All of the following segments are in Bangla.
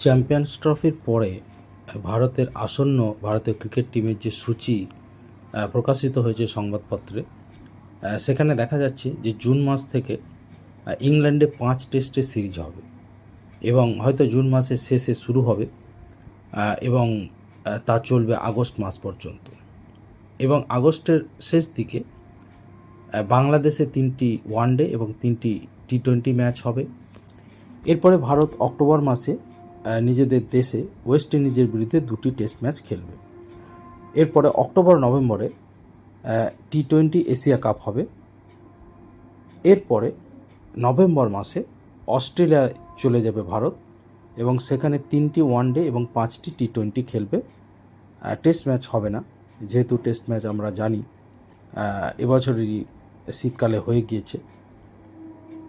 চ্যাম্পিয়ন্স ট্রফির পরে ভারতের আসন্ন ভারতীয় ক্রিকেট টিমের যে সূচি প্রকাশিত হয়েছে সংবাদপত্রে সেখানে দেখা যাচ্ছে যে জুন মাস থেকে ইংল্যান্ডে পাঁচ টেস্টের সিরিজ হবে এবং হয়তো জুন মাসের শেষে শুরু হবে এবং তা চলবে আগস্ট মাস পর্যন্ত। এবং আগস্টের শেষ দিকে বাংলাদেশে তিনটি ওয়ানডে এবং তিনটি টি টোয়েন্টি ম্যাচ হবে। এরপরে ভারত অক্টোবর মাসে নিজেদের দেশে ওয়েস্ট ইন্ডিজের বিরুদ্ধে দুটি টেস্ট ম্যাচ খেলবে। এরপরে অক্টোবর, নভেম্বরে টি টোয়েন্টি এশিয়া কাপ হবে। এরপরে নভেম্বর মাসে অস্ট্রেলিয়া চলে যাবে ভারত এবং সেখানে তিনটি ওয়ানডে এবং পাঁচটি টি টোয়েন্টি খেলবে টেস্ট ম্যাচ হবে না। যেহেতু টেস্ট ম্যাচ আমরা জানি এবছরেরই শীতকালে হয়ে গিয়েছে।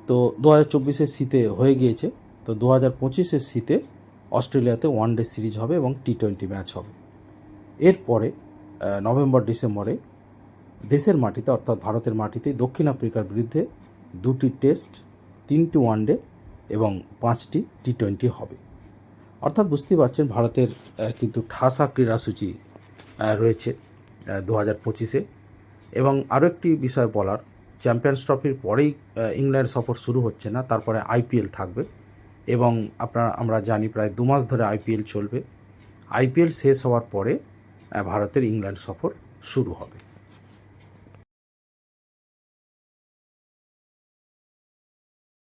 তো দু হাজার চব্বিশের শীতে হয়ে গিয়েছে। তো দু হাজার পঁচিশের শীতে অস্ট্রেলিয়াতে ওয়ান ডে সিরিজ হবে এবং টি টোয়েন্টি ম্যাচ হবে। এরপরে নভেম্বর ডিসেম্বরে দেশের মাটিতে, অর্থাৎ ভারতের মাটিতে দক্ষিণ আফ্রিকার বিরুদ্ধে দুটি টেস্ট তিনটি ওয়ানডে এবং পাঁচটি টি টোয়েন্টি হবে। অর্থাৎ বুঝতেই পারছেন, ভারতের কিন্তু ঠাসা ক্রীড়াসূচি রয়েছে দু হাজার পঁচিশে। এবং আরও একটি বিষয় বলার চ্যাম্পিয়ন্স ট্রফির পরেই ইংল্যান্ড সফর শুরু হচ্ছে না, তারপরে আইপিএল থাকবে। এবং আপনারা, আমরা জানি প্রায় দু মাস ধরে আইপিএল চলবে। আইপিএল শেষ হওয়ার পরে ভারতের ইংল্যান্ড সফর শুরু হবে।